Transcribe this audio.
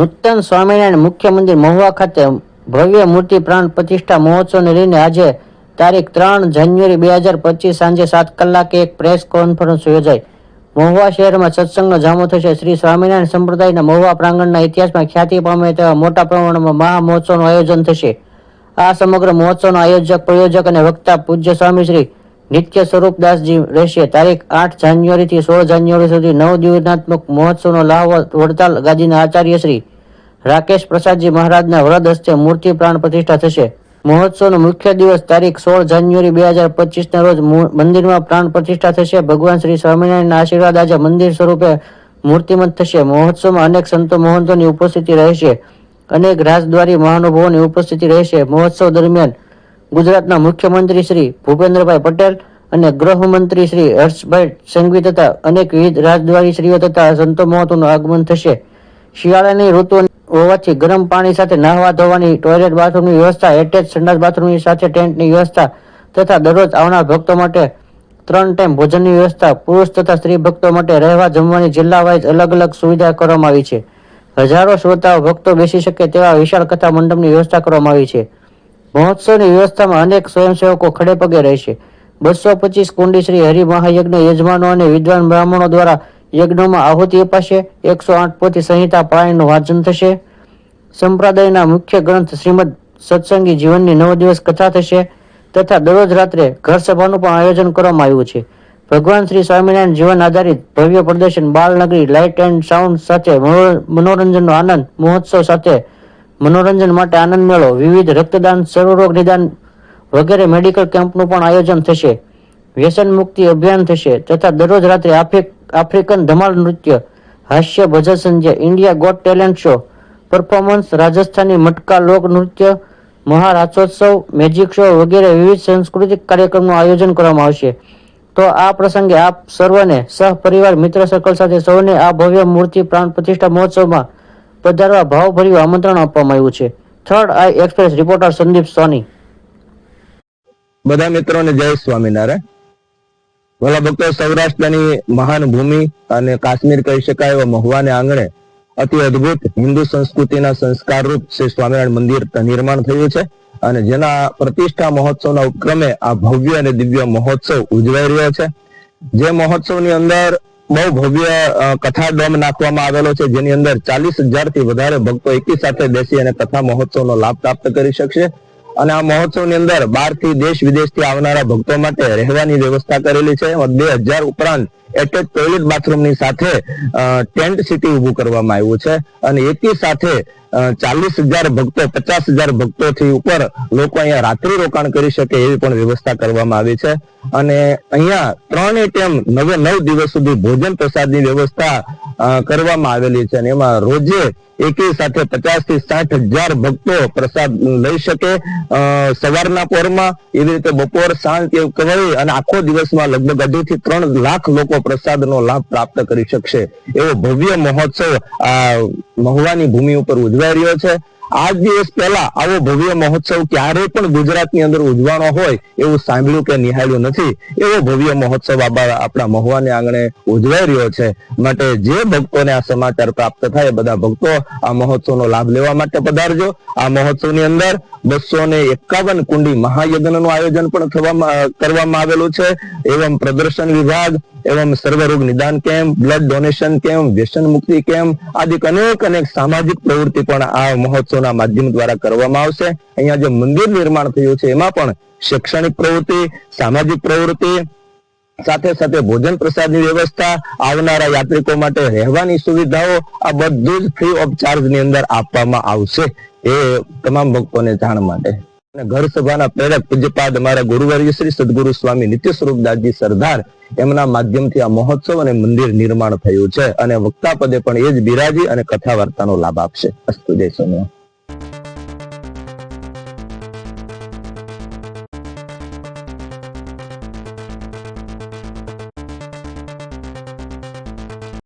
નૂતન સ્વામિનારાયણ મુખ્ય મંદિર મહુવા ખાતે ભવ્ય મૂર્તિ પ્રાણ પ્રતિષ્ઠા મહોત્સવને લઈને આજે તારીખ ત્રણ જાન્યુઆરી બે હજાર પચીસ સાંજે સાત કલાકે એક પ્રેસ કોન્ફરન્સ યોજાઈ. મહુવા શહેરમાં સત્સંગનો જામો થશે. શ્રી સ્વામિનારાયણ સંપ્રદાયના મહુવા પ્રાંગણના ઇતિહાસમાં ખ્યાતિ પામે તેવા મોટા પ્રમાણમાં મહા મહોત્સવનું આયોજન થશે. આ સમગ્ર મહોત્સવનો આયોજક, પ્રયોજક અને વક્તા પૂજ્ય સ્વામી શ્રી નિત્ય સ્વરૂપદાસજી રહેશે. તારીખ આઠ જાન્યુઆરી થી સોળ જાન્યુઆરી સુધી નવ દિવનાત્મક મહોત્સવનો લાભ વડતાલ ગાદીના આચાર્ય શ્રી રાકેશ પ્રસાદજી મહારાજના વરદ હસ્તે મૂર્તિ પ્રાણ પ્રતિષ્ઠા થશે. મહોત્સવનો મુખ્ય દિવસ તારીખ સોળ જાન્યુઆરી બે હજાર પચીસના રોજ મંદિરમાં પ્રાણ પ્રતિષ્ઠા થશે. ભગવાન શ્રી સ્વામિનારાયણના આશીર્વાદ આજે મંદિર સ્વરૂપે મૂર્તિમંત થશે. મહોત્સવમાં અનેક સંતો મહંતોની ઉપસ્થિતિ રહેશે. અનેક રાજદ્વારી મહાનુભાવોની ઉપસ્થિતિ રહેશે. મહોત્સવ દરમિયાન ગુજરાતના મુખ્યમંત્રી શ્રી ભૂપેન્દ્રભાઈ પટેલ અને ગૃહમંત્રી શ્રી હર્ષભાઈ સંઘવી તથા અનેક વિવિધ રાજદ્વારી શ્રીઓ તથા સંતો મહંતોનું આગમન થશે. શિયાળાની ઋતુ હોવાથી ગરમ પાણી સાથે નહાવા ધોવાની ટોયલેટ બાથરૂમની વ્યવસ્થા એટેચ સંડાસ બાથરૂમની સાથે ટેન્ટની વ્યવસ્થા તથા દરરોજ આવનાર ભક્તો માટે ત્રણ ટાઈમ ભોજનની વ્યવસ્થા, પુરુષ તથા સ્ત્રી ભક્તો માટે રહેવા, જમવાની જિલ્લા વાઇઝ અલગ અલગ સુવિધા કરવામાં આવી છે. હજારો શ્રોતાઓ ભક્તો બેસી શકે તેવા વિશાળ કથા મંડપની વ્યવસ્થા કરવામાં આવી છે. મહોત્સવની વ્યવસ્થામાં અનેક સ્વયંસેવકો ખડે પગે રહેશે. બસો પચીસ કુંડી શ્રી હરિ મહાયજ્ઞ યજમાનો અને વિદ્વાન બ્રાહ્મણો દ્વારા યજ્ઞોમાં આહુતિ અપાશે. એકસો આઠ પોથી સંહિતા પારાયણનું વાંચન થશે. સંપ્રદાયના મુખ્ય ગ્રંથ શ્રીમદ સત્સંગી જીવનની નવ દિવસ કથા થશે તથા દરરોજ રાત્રે ઘર સભાનું પણ આયોજન કરવામાં આવ્યું છે. ભગવાન શ્રી સ્વામિનારાયણ જીવન આધારિત ભવ્ય પ્રદર્શન બાળનગરી લાઇટ એન્ડ સાઉન્ડ સાથે મનો- મનોરંજનનો આનંદ મહોત્સવ સાથે મનોરંજન માટે આનંદ મેળો. વિવિધ રક્તદાન, સર્વરોગ નિદાન વગેરે મેડિકલ કેમ્પનું પણ આયોજન થશે. વ્યસન મુક્તિ અભિયાન થશે તથા દરરોજ રાત્રે આફ્રિક- આફ્રિકન ધમાલ નૃત્ય, હાસ્ય, ભજન Sanjay India got talent show performance Rajasthani મટકા લોક નૃત્ય મહારાસોત્સવ મેજિક શો વગેરે વિવિધ સાંસ્કૃતિક કાર્યક્રમનું આયોજન કરવામાં આવશે. તો આ પ્રસંગે આપ સર્વને, સહપરિવાર મિત્ર સર્કલ સાથે સૌને આ ભવ્ય મૂર્તિ પ્રાણ પ્રતિષ્ઠા મહોત્સવમાં પધારવા ભાવભર્યું આમંત્રણ આપવામાં આવ્યું છે. Third Eye Express reporter Sandeep Soni. બધા મિત્રોને જય સ્વામિનારાયણ. ભલા ભક્તો સૌરાષ્ટ્રની મહાન ભૂમિ અને કાશ્મીર કહી શકાય એવા મહુવાને આંગણે અતિ અદ્ભુત હિન્દુ સંસ્કૃતિના સંસ્કાર રૂપ શ્રી સ્વામિનારાયણ મંદિર નિર્માણ થયું છે અને જેના પ્રતિષ્ઠા મહોત્સવના ઉપક્રમે આ ભવ્ય અને દિવ્ય મહોત્સવ ઉજવાઈ રહ્યો છે. જે મહોત્સવની અંદર બહુ ભવ્ય કથા ડોમ નાખવામાં આવેલો છે, જેની અંદર ચાલીસથી વધારે ભક્તો એકી સાથે બેસી અને કથા મહોત્સવનો લાભ પ્રાપ્ત કરી શકશે. અને આ મહોત્સવની અંદર બારથી દેશ વિદેશથી આવનારા ભક્તો માટે રહેવાની વ્યવસ્થા કરેલી છે. બે હજાર ઉપરાંત એટેચ ટોયલેટ બાથરૂમની સાથે ટેન્ટ સિટી ઊભું કરવામાં આવ્યું છે. અને એકી સાથે ચાલીસ હજાર ભક્તો, પચાસ હજાર ભક્તોથી ઉપર લોકો અહીંયા રાત્રિ રોકાણ કરી શકે એવી પણ વ્યવસ્થા કરવામાં આવી છે. અને અહીંયા ત્રણે ટેમ નવે નવ દિવસ સુધી ભોજન પ્રસાદની વ્યવસ્થા કરવામાં આવેલી છે. અને એમાં રોજે એકી સાથે પચાસથી સાઠ હજાર ભક્તો પ્રસાદ લઈ શકે સવારના પોરમાં એવી રીતે બપોર સાંજ એવું કહેવાય અને આખો દિવસમાં લગભગ અઢી ત્રણ લાખ લોકો પ્રસાદનો લાભ પ્રાપ્ત કરી શકશે. એવો ભવ્ય મહોત્સવ આ મહુવાની ભૂમિ ઉપર ઉજવાઈ રહ્યો છે. આજ દિવસ પહેલા આવો ભવ્ય મહોત્સવ ક્યારે પણ ગુજરાતની અંદર ઉજવાનો હોય એવું સાંભળ્યું કે નિહાળ્યું નથી, એવો ભવ્ય મહોત્સવ આપણા મહુવાને આંગણે ઉજવાઈ રહ્યો છે. માટે જે ભક્તોને આ સમાચાર પ્રાપ્ત થાય બધા ભક્તો આ મહોત્સવનો લાભ લેવા માટે પધારજો. આ મહોત્સવની અંદર બસો ને એકાવન કુંડી મહાયજ્ઞનું આયોજન પણ થવામાં, કરવામાં આવેલું છે. એવમ પ્રદર્શન વિભાગ, એવમ સર્વરોગ નિદાન કેમ્પ, બ્લડ ડોનેશન કેમ્પ, વ્યસન મુક્તિ કેમ્પ, આદિ અનેક અનેક સામાજિક પ્રવૃત્તિ પણ આ મહોત્સવના માધ્યમ દ્વારા કરવામાં આવશે. અહીંયા જે મંદિર નિર્માણ થયું છે, એમાં પણ શૈક્ષણિક પ્રવૃત્તિ, સામાજિક પ્રવૃત્તિ, સાથે સાથે ભોજન પ્રસાદની વ્યવસ્થા, આવનારા યાત્રિકો માટે રહેવાની સુવિધાઓ, આ બધું જ ફ્રી ઓફ ચાર્જની અંદર આપવામાં આવશે. એ તમામ ભક્તોને જાણ માટે. અને ઘર સભાના પ્રેરક પૂજ્યપાદ અમારા ગુરુવર્ય શ્રી સદગુરુ સ્વામી નિત્ય સ્વરૂપદાસજી સરદાર, એમના માધ્યમથી આ મહોત્સવ અને મંદિર નિર્માણ થયું છે. અને વક્તા પદે પણ એ જ બિરાજી અને કથા વાર્તાનો લાભ આપશે. અસ્તુ જય